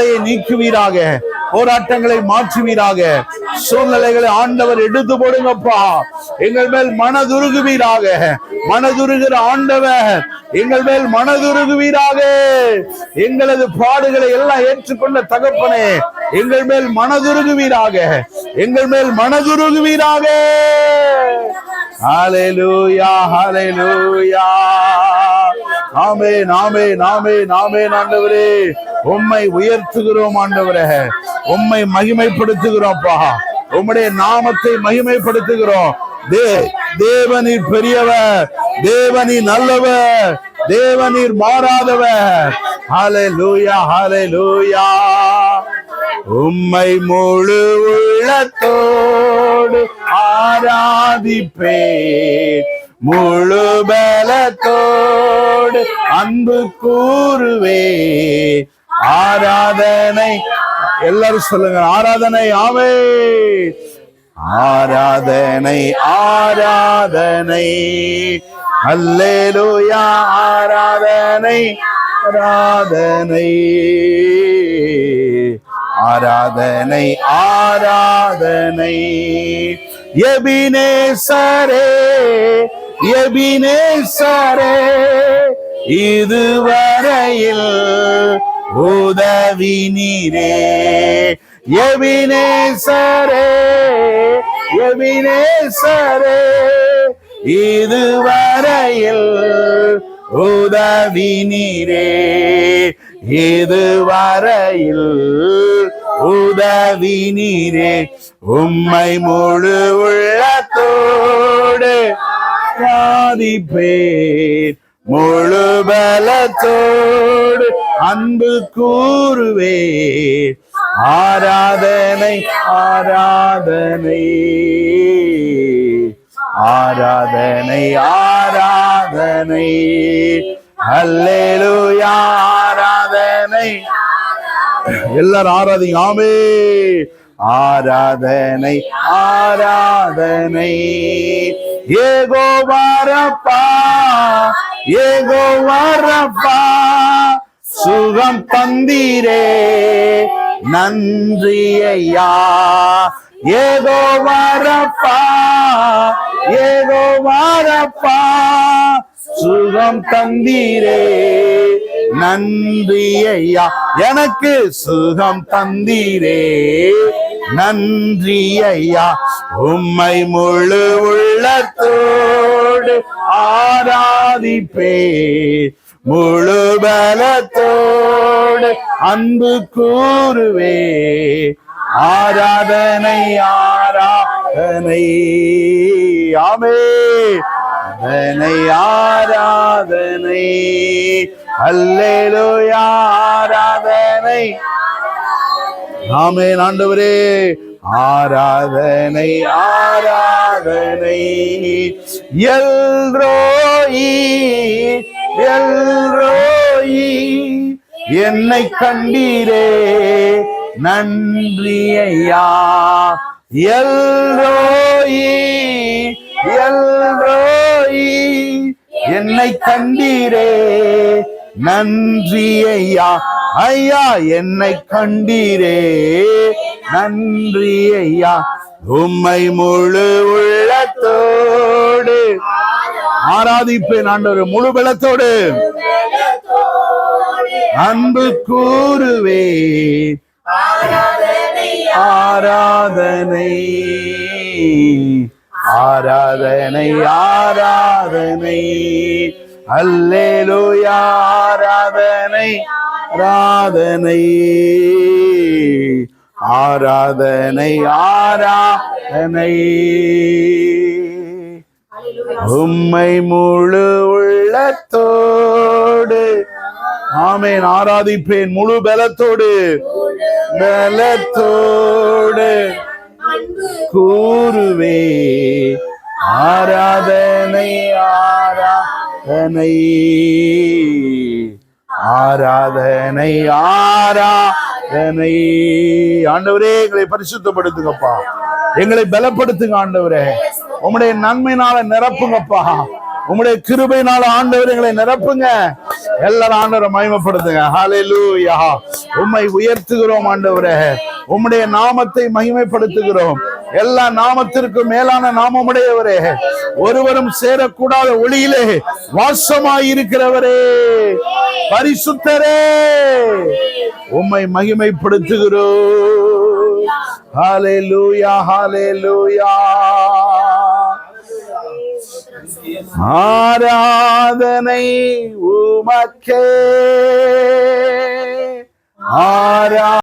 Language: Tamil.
சண்டையை நீக்குவீராக போராட்டங்களை மாற்றுவீராக. சூழ்நிலைகளை ஆண்டவர் எடுத்து போடுங்கப்பா. எங்கள் மேல் மனதுருகுவீராக. மனதுருகிற ஆண்டவர் எங்கள் மேல் மனதுருகுவீராக. எங்களது பாடுகளை எல்லாம் ஏற்றுக்கொண்ட தகப்பனே எங்கள் மேல் மனதுருகுவீராக. எங்கள் மேல் மனதுருகுவீராக. ஹalleluya லூயா ஆமே நாமே நாமே நாமே ஆண்டவரே. உம்மை உயர்த்துகிறோம் ஆண்டவரே. உம்மை மகிமைப்படுத்துகிறோம்ப்பா உம்முடைய நாமத்தை மகிமைப்படுத்துகிறோம். தே தேவனி பெரியவர். தேவனி நல்லவர். தேவனீர் மாறாதவர். ஹலே லூயா உம்மை முழு உள்ளத்தோடு ஆராதிப்பேன். முழு பலத்தோடு அன்பு கூறுவே. ஆராதனை. எல்லாரும் சொல்லுங்க ஆராதனை ஆவே. ஆராதனை ஆராதனை. அல்லேலூயா ஆராதனை ஆராதனை. ஆராதனை ஆராதனை. எபினேசரே. எபினேசரே இதுவரையில் உதவி நீரே. எபினேசரே எபினேசரே இதுவரையில் உதவி நீரே. இதுவரையில் உதவி நீரே. உம்மை முழு உள்ளத்தோடு ஆராதிப்பேன். முழு பலத்தோடு அன்பு கூறுவேன். ஆராதனை ஆராதனை. ஆராதனை ஆராதனை. அல்லேலூயா ஆராதனை. எல்லாரும் ஆராதிங்க ஆமே ஆராதனை ஆராதனை. ஏகோ வரப்பா ஏகோ வரப்பா சுகம் தந்தீரே. நன்றி ஐயா ஏதோ வரப்பா ஏதோ வரப்பா சுகம் தந்தீரே. நன்றி ஐயா எனக்கு சுகம் தந்தீரே. நன்றி ஐயா. உம்மை முழு உள்ளத்தோடு ஆராதிப்பே முழு பலத்தோடு அன்பு கூறுவே ஆராதனை ஆராதனை. ஆமே. அதனை ஆராதனை. அல்லேலூயா ஆராதனை. ஆமே ஆண்டவரே ஆராதனை ஆராதனை. எல்ரோயி எல்ரோயி என்னை கண்டீரே நன்றி ஐயா எல்ரோயி எல்ரோயி என்னை கண்டீரே நன்றி ஐயா ஐயா என்னை கண்டீரே. நன்றி ஐயா உம்மை முழு உள்ளத்தோடு. ஆராதிப்பேன் ஆண்டவர் முழு பலத்தோடு. அன்பு கூறுவே ஆராதனை. ஆராதனை ஆராதனை. அல்லேலூயா ஆராதனை ஆராதனை. ஆராதனை ஆராதனை. உம்மை முழு உள்ளத்தோடு ஆமேன் ஆராதிப்பேன். முழு பலத்தோடு பலத்தோடு கூறுவே ஆராதனை ஆரா ஆராதனை. ஆராதனை ஆராதனை. ஆண்டவரே எங்களை பரிசுத்தப்படுத்துங்கப்பா. எங்களை பலப்படுத்துங்க ஆண்டவரே. உம்முடைய நன்மையினால நிரப்புங்கப்பா. உம்முடைய கிருபையினால ஆண்டவர் எங்களை நிரப்புங்க. எல்லாரும் ஆண்டவரை மகிமைப்படுத்துங்க. ஹalleluya உம்மை உயர்த்துகிறோம் ஆண்டவரே. உம்முடைய நாமத்தை மகிமைப்படுத்துகிறோம். எல்லா நாமத்திற்கும் மேலான நாமமுடையவரே. ஒருவரும் சேரக்கூடாத ஒளியிலே வாசமாயிருக்கிறவரே. பரிசுத்தரே. உம்மை மகிமைப்படுத்துகிறோ ஹாலே லூயா ஹாலே லூயா ஆராதனை உமக்கே. ஆரா